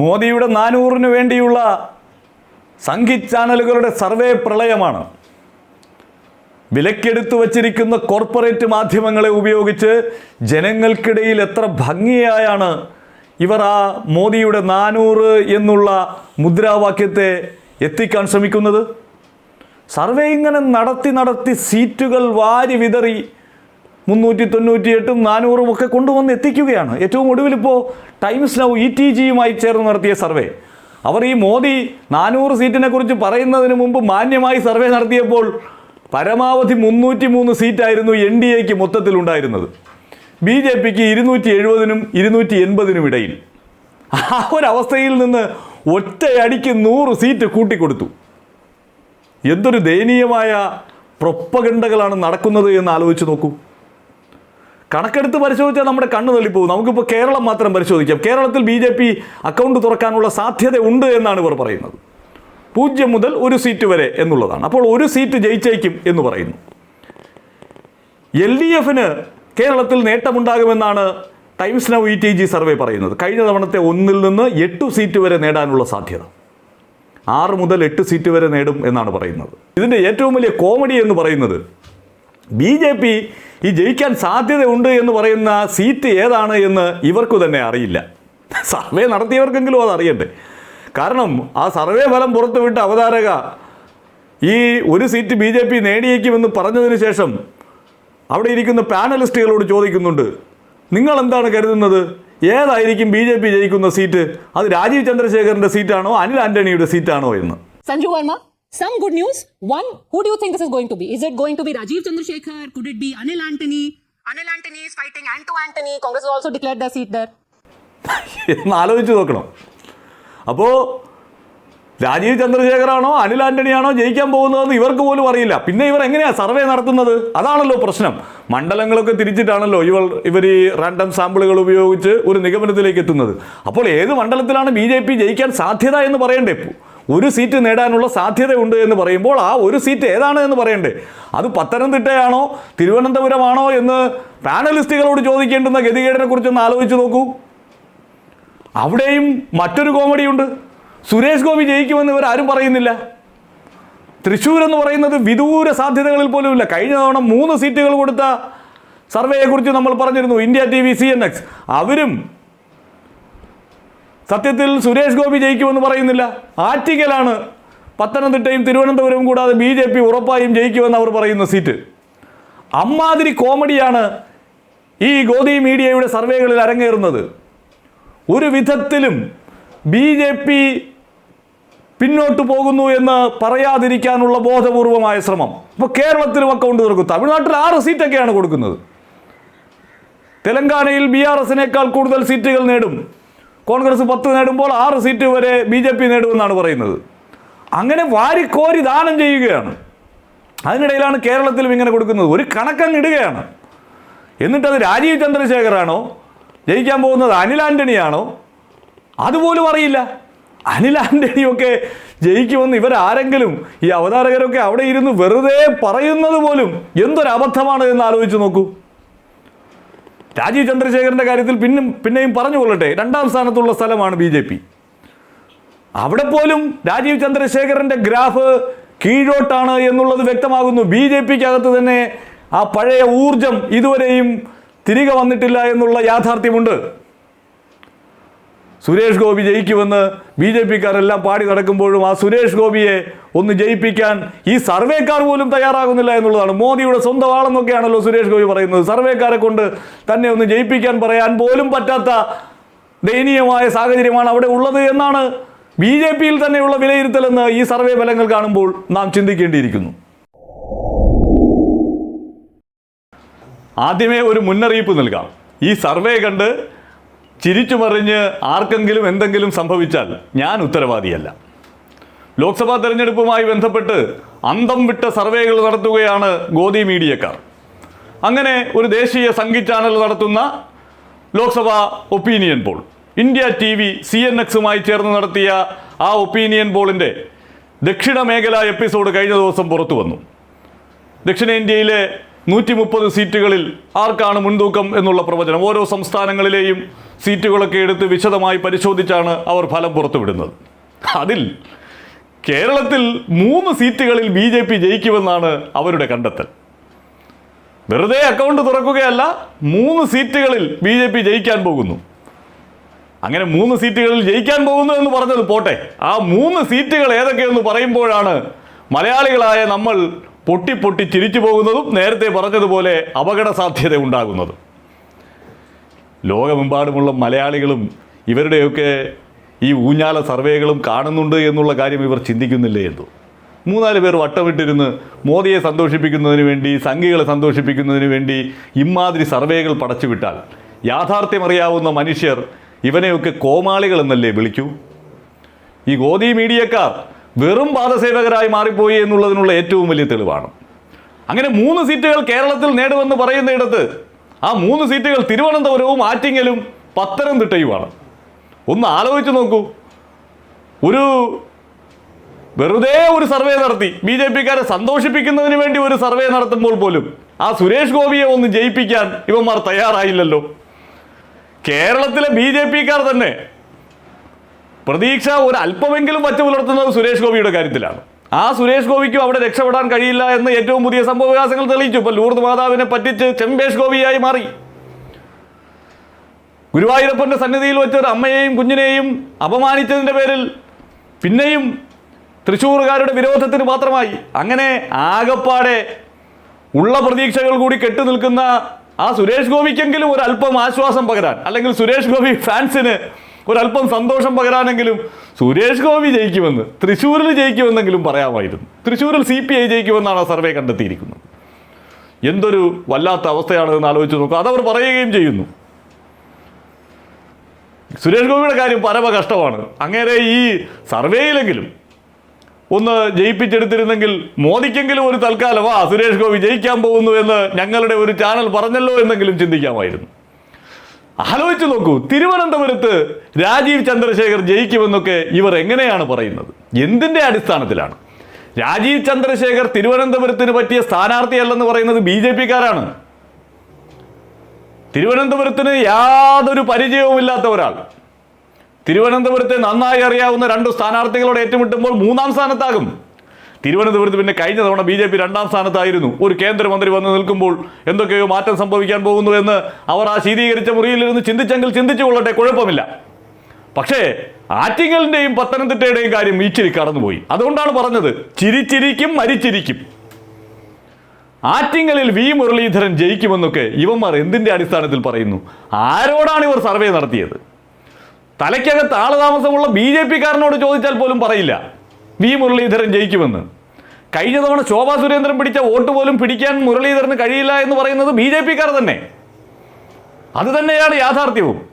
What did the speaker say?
മോദിയുടെ നാനൂറിന് വേണ്ടിയുള്ള സംഘി ചാനലുകളുടെ സർവേ പ്രളയമാണ്. വിലക്കെടുത്തു വച്ചിരിക്കുന്ന കോർപ്പറേറ്റ് മാധ്യമങ്ങളെ ഉപയോഗിച്ച് ജനങ്ങൾക്കിടയിൽ എത്ര ഭംഗിയായാണ് ഇവർ ആ മോദിയുടെ നാനൂറ് എന്നുള്ള മുദ്രാവാക്യത്തെ എത്തിക്കാൻ ശ്രമിക്കുന്നത്? സർവേ ഇങ്ങനെ നടത്തി നടത്തി സീറ്റുകൾ വാരി വിതറി മുന്നൂറ്റി തൊണ്ണൂറ്റി എട്ടും നാനൂറും ഒക്കെ കൊണ്ടുവന്ന് എത്തിക്കുകയാണ്. ഏറ്റവും ഒടുവിൽ ഇപ്പോൾ ടൈംസ് നൗ ഇ ടി ജിയുമായി ചേർന്ന് നടത്തിയ സർവേ. അവർ ഈ മോദി നാനൂറ് സീറ്റിനെ കുറിച്ച് പറയുന്നതിന് മുമ്പ് മാന്യമായി സർവേ നടത്തിയപ്പോൾ പരമാവധി മുന്നൂറ്റി മൂന്ന് സീറ്റായിരുന്നു എൻ ഡി എക്ക് മൊത്തത്തിലുണ്ടായിരുന്നത് ബി ജെ പിക്ക് ഇരുന്നൂറ്റി എഴുപതിനും ഇരുന്നൂറ്റി എൺപതിനും ഇടയിൽ. ആ ഒരവസ്ഥയിൽ നിന്ന് ഒറ്റയടിക്ക് നൂറ് സീറ്റ് കൂട്ടിക്കൊടുത്തു. എന്തൊരു ദയനീയമായ പ്രൊപ്പഗണ്ടകളാണ് നടക്കുന്നത് എന്ന് ആലോചിച്ച് നോക്കൂ. കണക്കെടുത്ത് പരിശോധിച്ചാൽ നമ്മുടെ കണ്ണ് തള്ളിപ്പോകും. നമുക്കിപ്പോൾ കേരളം മാത്രം പരിശോധിക്കാം. കേരളത്തിൽ ബി ജെ പി അക്കൗണ്ട് തുറക്കാനുള്ള സാധ്യത ഉണ്ട് എന്നാണ് ഇവർ പറയുന്നത്. പൂജ്യം മുതൽ ഒരു സീറ്റ് വരെ എന്നുള്ളതാണ്. അപ്പോൾ ഒരു സീറ്റ് ജയിച്ചേക്കും എന്ന് പറയുന്നു. എൽ ഡി എഫിന് കേരളത്തിൽ നേട്ടമുണ്ടാകുമെന്നാണ് Times Now E T G survey പറയുന്നത്. കഴിഞ്ഞ തവണത്തെ ഒന്നിൽ നിന്ന് എട്ട് സീറ്റ് വരെ നേടാനുള്ള സാധ്യത. ആറ് മുതൽ എട്ട് സീറ്റ് വരെ നേടും എന്നാണ് പറയുന്നത്. ഇതിന്റെ ഏറ്റവും വലിയ കോമഡി എന്ന് പറയുന്നത് ബി ജെ പി ഈ ജയിക്കാൻ സാധ്യതയുണ്ട് എന്ന് പറയുന്ന സീറ്റ് ഏതാണ് എന്ന് ഇവർക്ക് തന്നെ അറിയില്ല. സർവേ നടത്തിയവർക്കെങ്കിലും അത് അറിയണ്ടേ. കാരണം ആ സർവേ ഫലം പുറത്തുവിട്ട അവതാരക ഈ ഒരു സീറ്റ് ബി ജെ പി നേടിയേക്കുമെന്ന് പറഞ്ഞതിന് ശേഷം അവിടെ ഇരിക്കുന്ന പാനലിസ്റ്റുകളോട് ചോദിക്കുന്നുണ്ട്. നിങ്ങൾ എന്താണ് കരുതുന്നത്? ഏതായിരിക്കും ബി ജെ പി ജയിക്കുന്ന സീറ്റ്? അത് രാജീവ് ചന്ദ്രശേഖറിന്റെ സീറ്റാണോ അനിൽ ആന്റണിയുടെ സീറ്റാണോ എന്ന്. Sanju Verma, some good news. One, who do you think this is going to be? Is it going to be Rajiv Chandrasekhar? Could it be Anil Antony? Anil Antony is fighting Anto Antony. Congress has also declared their seat there. എന്ന് ആലോചിച്ച് നോക്കണം അപ്പോൾ രാജീവ് ചന്ദ്രശേഖറാണോ അനിൽ ആന്റണിയാണോ ജയിക്കാൻ പോകുന്നതെന്ന് ഇവർക്ക് പോലും അറിയില്ല പിന്നെ ഇവർ എങ്ങനെയാണ് സർവേ നടത്തുന്നത് അതാണല്ലോ പ്രശ്നം മണ്ഡലങ്ങളൊക്കെ തിരിച്ചിട്ടാണല്ലോ ഇവർ ഇവർ ഈ റാൻഡം സാമ്പിളുകൾ ഉപയോഗിച്ച് ഒരു നിഗമനത്തിലേക്ക് എത്തുന്നത് അപ്പോൾ ഏത് മണ്ഡലത്തിലാണ് ബി ജെ പി ജയിക്കാൻ സാധ്യത എന്ന് പറയണ്ടേ ഒരു സീറ്റ് നേടാനുള്ള സാധ്യതയുണ്ട് എന്ന് പറയുമ്പോൾ ആ ഒരു സീറ്റ് ഏതാണ് എന്ന് പറയണ്ടേ? അത് പത്തനംതിട്ടയാണോ തിരുവനന്തപുരമാണോ എന്ന് പാനലിസ്റ്റുകളോട് ചോദിക്കേണ്ടുന്ന ഗതികേടിനെ കുറിച്ചൊന്ന് ആലോചിച്ച് നോക്കൂ. അവിടെയും മറ്റൊരു കോമഡിയുണ്ട്. സുരേഷ് ഗോപി ജയിക്കുമെന്ന് ഇവർ ആരും പറയുന്നില്ല. തൃശ്ശൂർ എന്ന് പറയുന്നത് വിദൂര സാധ്യതകളിൽ പോലും ഇല്ല. കഴിഞ്ഞ തവണ മൂന്ന് സീറ്റുകൾ കൊടുത്ത സർവേയെക്കുറിച്ച് നമ്മൾ പറഞ്ഞിരുന്നു India T V C N X. അവരും സത്യത്തിൽ സുരേഷ് ഗോപി ജയിക്കുമെന്ന് പറയുന്നില്ല. ആറ്റിക്കലാണ് പത്തനംതിട്ടയും തിരുവനന്തപുരവും കൂടാതെ ബി ജെ പി ഉറപ്പായും ജയിക്കുമെന്ന് അവർ പറയുന്ന സീറ്റ്. അമ്മാതിരി കോമഡിയാണ് ഈ ഗോദി മീഡിയയുടെ സർവേകളിൽ അരങ്ങേറുന്നത്. ഒരു വിധത്തിലും ബി ജെ പി പിന്നോട്ട് പോകുന്നു എന്ന് പറയാതിരിക്കാനുള്ള ബോധപൂർവമായ ശ്രമം. ഇപ്പോൾ കേരളത്തിലും അക്കൗണ്ട് തുറക്കും തമിഴ്നാട്ടിൽ ആറ് സീറ്റൊക്കെയാണ് കൊടുക്കുന്നത്. തെലങ്കാനയിൽ ബി ആർ എസിനേക്കാൾ കൂടുതൽ സീറ്റുകൾ നേടും. കോൺഗ്രസ് പത്ത് നേടുമ്പോൾ ആറ് സീറ്റ് വരെ ബി ജെ പി നേടുമെന്നാണ് പറയുന്നത്. അങ്ങനെ വാരിക്കോരി ദാനം ചെയ്യുകയാണ്. അതിനിടയിലാണ് കേരളത്തിലും ഇങ്ങനെ കൊടുക്കുന്നത്. ഒരു കണക്കങ്ങ് ഇടുകയാണ്. എന്നിട്ടത് രാജീവ് ചന്ദ്രശേഖറാണോ ജയിക്കാൻ പോകുന്നത് അനിൽ ആന്റണിയാണോ? അതുപോലും അറിയില്ല. അനിൽ ആന്റണിയൊക്കെ ജയിക്കുമെന്ന് ഇവരാരെങ്കിലും ഈ അവതാരകരൊക്കെ അവിടെ ഇരുന്ന് വെറുതെ പറയുന്നത് പോലും എന്തൊരു അബദ്ധമാണ് എന്ന് ആലോചിച്ച് നോക്കൂ. രാജീവ് ചന്ദ്രശേഖരന്റെ കാര്യത്തിൽ പിന്നും പിന്നെയും പറഞ്ഞു കൊള്ളട്ടെ രണ്ടാം സ്ഥാനത്തുള്ള സ്ഥലമാണ് ബി ജെ പി. അവിടെ പോലും രാജീവ് ചന്ദ്രശേഖരന്റെ ഗ്രാഫ് കീഴോട്ടാണ് എന്നുള്ളത് വ്യക്തമാകുന്നു. ബി ജെ പിക്ക് അകത്ത് തന്നെ ആ പഴയ ഊർജം ഇതുവരെയും തിരികെ വന്നിട്ടില്ല എന്നുള്ള യാഥാർത്ഥ്യമുണ്ട്. സുരേഷ് ഗോപി ജയിക്കുമെന്ന് ബി ജെ പിക്കാരെല്ലാം പാടി നടക്കുമ്പോഴും ആ സുരേഷ് ഗോപിയെ ഒന്ന് ജയിപ്പിക്കാൻ ഈ സർവേക്കാർ പോലും തയ്യാറാകുന്നില്ല എന്നുള്ളതാണ്. മോദിയുടെ സ്വന്തം ആളെന്നൊക്കെയാണല്ലോ സുരേഷ് ഗോപി പറയുന്നത്. സർവേക്കാരെ കൊണ്ട് തന്നെ ഒന്ന് ജയിപ്പിക്കാൻ പറയാൻ പോലും പറ്റാത്ത ദയനീയമായ സാഹചര്യമാണ് അവിടെ ഉള്ളത് എന്നാണ് ബി ജെ പിയിൽ തന്നെയുള്ള വിലയിരുത്തലെന്ന് ഈ സർവേ ഫലങ്ങൾ കാണുമ്പോൾ നാം ചിന്തിക്കേണ്ടിയിരിക്കുന്നു. ആദ്യമേ ഒരു മുന്നറിയിപ്പ് നൽകാം. ഈ സർവേ കണ്ട് ചിരിച്ചു മറിഞ്ഞ് ആർക്കെങ്കിലും എന്തെങ്കിലും സംഭവിച്ചാൽ ഞാൻ ഉത്തരവാദിയല്ല. ലോക്സഭാ തെരഞ്ഞെടുപ്പുമായി ബന്ധപ്പെട്ട് അന്തം വിട്ട സർവേകൾ നടത്തുകയാണ് ഗോദി മീഡിയക്കാർ. അങ്ങനെ ഒരു ദേശീയ സംഗീത ചാനൽ നടത്തുന്ന Lok Sabha opinion poll India T V C N എക്സുമായി ചേർന്ന് നടത്തിയ ആ ഒപ്പീനിയൻ പോളിന്റെ ദക്ഷിണ മേഖല എപ്പിസോഡ് കഴിഞ്ഞ ദിവസം പുറത്തു വന്നു ദക്ഷിണേന്ത്യയിലെ നൂറ്റി മുപ്പത് സീറ്റുകളിൽ ആർക്കാണ് മുൻതൂക്കം എന്നുള്ള പ്രവചനം? ഓരോ സംസ്ഥാനങ്ങളിലെയും സീറ്റുകളൊക്കെ എടുത്ത് വിശദമായി പരിശോധിച്ചാണ് അവർ ഫലം പുറത്തുവിടുന്നത്. അതിൽ കേരളത്തിൽ മൂന്ന് സീറ്റുകളിൽ ബി ജെ പി ജയിക്കുമെന്നാണ് അവരുടെ കണ്ടെത്തൽ. വെറുതെ അക്കൗണ്ട് തുറക്കുകയല്ല മൂന്ന് സീറ്റുകളിൽ ബി ജെ പി ജയിക്കാൻ പോകുന്നു. അങ്ങനെ മൂന്ന് സീറ്റുകളിൽ ജയിക്കാൻ പോകുന്നു എന്ന് പറഞ്ഞത് പോട്ടെ. ആ മൂന്ന് സീറ്റുകൾ ഏതൊക്കെയെന്ന് പറയുമ്പോഴാണ് മലയാളികളായ നമ്മൾ പൊട്ടി പൊട്ടി ചിരിച്ചു പോകുന്നതും നേരത്തെ പറഞ്ഞതുപോലെ അപകട സാധ്യത ഉണ്ടാകുന്നതും ലോകമെമ്പാടുമുള്ള മലയാളികളും ഇവരുടെയൊക്കെ ഈ ഊഞ്ഞാല സർവേകളും കാണുന്നുണ്ട് എന്നുള്ള കാര്യം ഇവർ ചിന്തിക്കുന്നില്ലേ എന്തോ? മൂന്നാൽ പേർ വട്ടമിട്ടിരുന്ന് മോദിയെ സന്തോഷിപ്പിക്കുന്നതിന് വേണ്ടി സംഘികളെ സന്തോഷിപ്പിക്കുന്നതിന് വേണ്ടി ഇമാതിരി സർവേകൾ പടച്ചുവിട്ടാൽ യാഥാർത്ഥ്യമറിയാവുന്ന മനുഷ്യർ ഇവനെയൊക്കെ കോമാളികളെന്നല്ലേ വിളിക്കൂ? ഈ ഗോദി മീഡിയക്കാർ വെറും പാദസേവകരായി മാറിപ്പോയി എന്നുള്ളതിനുള്ള ഏറ്റവും വലിയ തെളിവാണ്. അങ്ങനെ മൂന്ന് സീറ്റുകൾ കേരളത്തിൽ നേടുമെന്ന് പറയുന്നിടത്ത് ആ മൂന്ന് സീറ്റുകൾ തിരുവനന്തപുരവും ആറ്റിങ്ങലും പത്തനംതിട്ടയുമാണ്. ഒന്ന് ആലോചിച്ച് നോക്കൂ. ഒരു വെറുതെ ഒരു സർവേ നടത്തി. ബി ജെ പിക്കാരെ സന്തോഷിപ്പിക്കുന്നതിന് വേണ്ടി ഒരു സർവേ നടത്തുമ്പോൾ പോലും ആ സുരേഷ് ഗോപിയെ ഒന്ന് ജയിപ്പിക്കാൻ ഇവന്മാർ തയ്യാറായില്ലല്ലോ. കേരളത്തിലെ ബി ജെ പിക്കാർ തന്നെ പ്രതീക്ഷ ഒരു അല്പമെങ്കിലും വച്ചു പുലർത്തുന്നത് സുരേഷ് ഗോപിയുടെ കാര്യത്തിലാണ്. ആ സുരേഷ് ഗോപിക്കും അവിടെ രക്ഷപ്പെടാൻ കഴിയില്ല എന്ന് ഏറ്റവും പുതിയ സംഭവവികാസങ്ങൾ തെളിയിച്ചു. ഇപ്പൊ ലൂർദ് മാതാവിനെ പറ്റിച്ച് ചെമ്പേഷ് ഗോപിയായി മാറി. ഗുരുവായൂരപ്പന്റെ സന്നിധിയിൽ വെച്ച് ഒരു അമ്മയെയും കുഞ്ഞിനെയും അപമാനിച്ചതിന്റെ പേരിൽ പിന്നെയും തൃശ്ശൂറുകാരുടെ വിരോധത്തിന് മാത്രമായി. അങ്ങനെ ആകപ്പാടെ ഉള്ള പ്രതീക്ഷകൾ കൂടി കെട്ടു നിൽക്കുന്ന ആ സുരേഷ് ഗോപിക്കെങ്കിലും ഒരു അല്പം ആശ്വാസം പകരാൻ അല്ലെങ്കിൽ സുരേഷ് ഗോപി ഫാൻസിന് ഒരല്പം സന്തോഷം പകരാനെങ്കിലും സുരേഷ് ഗോപി ജയിക്കുമെന്ന് തൃശ്ശൂരിൽ ജയിക്കുമെന്നെങ്കിലും പറയാമായിരുന്നു. തൃശ്ശൂരിൽ സി പി ഐ ജയിക്കുമെന്നാണ് സർവേ കണ്ടെത്തിയിരിക്കുന്നത്. എന്തൊരു വല്ലാത്ത അവസ്ഥയാണെന്ന് ആലോചിച്ച് നോക്കുക. അതവർ പറയുകയും ചെയ്യുന്നു. സുരേഷ് ഗോപിയുടെ കാര്യം പരമ കഷ്ടമാണ്. അങ്ങനെ ഈ സർവേയിലെങ്കിലും ഒന്ന് ജയിപ്പിച്ചെടുത്തിരുന്നെങ്കിൽ മോദിക്കെങ്കിലും ഒരു തൽക്കാലം ആ സുരേഷ് ഗോപി ജയിക്കാൻ പോകുന്നു എന്ന് ഞങ്ങളുടെ ഒരു ചാനൽ പറഞ്ഞല്ലോ എന്നെങ്കിലും ചിന്തിക്കാമായിരുന്നു. ആലോചിച്ച് നോക്കൂ തിരുവനന്തപുരത്ത് രാജീവ് ചന്ദ്രശേഖർ ജയിക്കുമെന്നൊക്കെ ഇവർ എങ്ങനെയാണ് പറയുന്നത്? എന്തിന്റെ അടിസ്ഥാനത്തിലാണ്? രാജീവ് ചന്ദ്രശേഖർ തിരുവനന്തപുരത്തിന് പറ്റിയ സ്ഥാനാർത്ഥിയല്ലെന്ന് പറയുന്നത് ബി ജെ പിക്കാരാണ്. തിരുവനന്തപുരത്തിന് യാതൊരു പരിചയവുമില്ലാത്ത ഒരാൾ. തിരുവനന്തപുരത്തെ നന്നായി അറിയാവുന്ന രണ്ട് സ്ഥാനാർത്ഥികളോട് ഏറ്റുമുട്ടുമ്പോൾ മൂന്നാം സ്ഥാനത്താകും. തിരുവനന്തപുരത്ത് പിന്നെ കഴിഞ്ഞ തവണ ബി ജെ പി രണ്ടാം സ്ഥാനത്തായിരുന്നു. ഒരു കേന്ദ്രമന്ത്രി വന്ന് നിൽക്കുമ്പോൾ എന്തൊക്കെയോ മാറ്റം സംഭവിക്കാൻ പോകുന്നു എന്ന് അവർ ആ ശീതീകരിച്ച മുറിയിലിരുന്ന് ചിന്തിച്ചെങ്കിൽ ചിന്തിച്ചു കൊള്ളട്ടെ കുഴപ്പമില്ല. പക്ഷേ ആറ്റിങ്ങലിന്റെയും പത്തനംതിട്ടയുടെയും കാര്യം ഈച്ചിരി കടന്നുപോയി. അതുകൊണ്ടാണ് പറഞ്ഞത് ചിരിച്ചിരിക്കും മരിച്ചിരിക്കും. ആറ്റിങ്ങലിൽ വി മുരളീധരൻ ജയിക്കുമെന്നൊക്കെ ഇവന്മാർ എന്തിന്റെ അടിസ്ഥാനത്തിൽ പറയുന്നു? ആരോടാണ് ഇവർ സർവേ നടത്തിയത്? തലയ്ക്കകത്ത് ആളതാമസമുള്ള ബി ജെ പിക്കാരനോട് ചോദിച്ചാൽ പോലും പറയില്ല. വി മുരളീധരൻ ജയിക്കുമെന്ന്. കഴിഞ്ഞ തവണ ശോഭാ സുരേന്ദ്രൻ പിടിച്ച വോട്ട് പോലും പിടിക്കാൻ മുരളീധരന് കഴിയില്ല എന്ന് പറയുന്നത് ബി ജെ പിക്കാർ തന്നെ. അത് തന്നെയാണ് യാഥാർത്ഥ്യവും.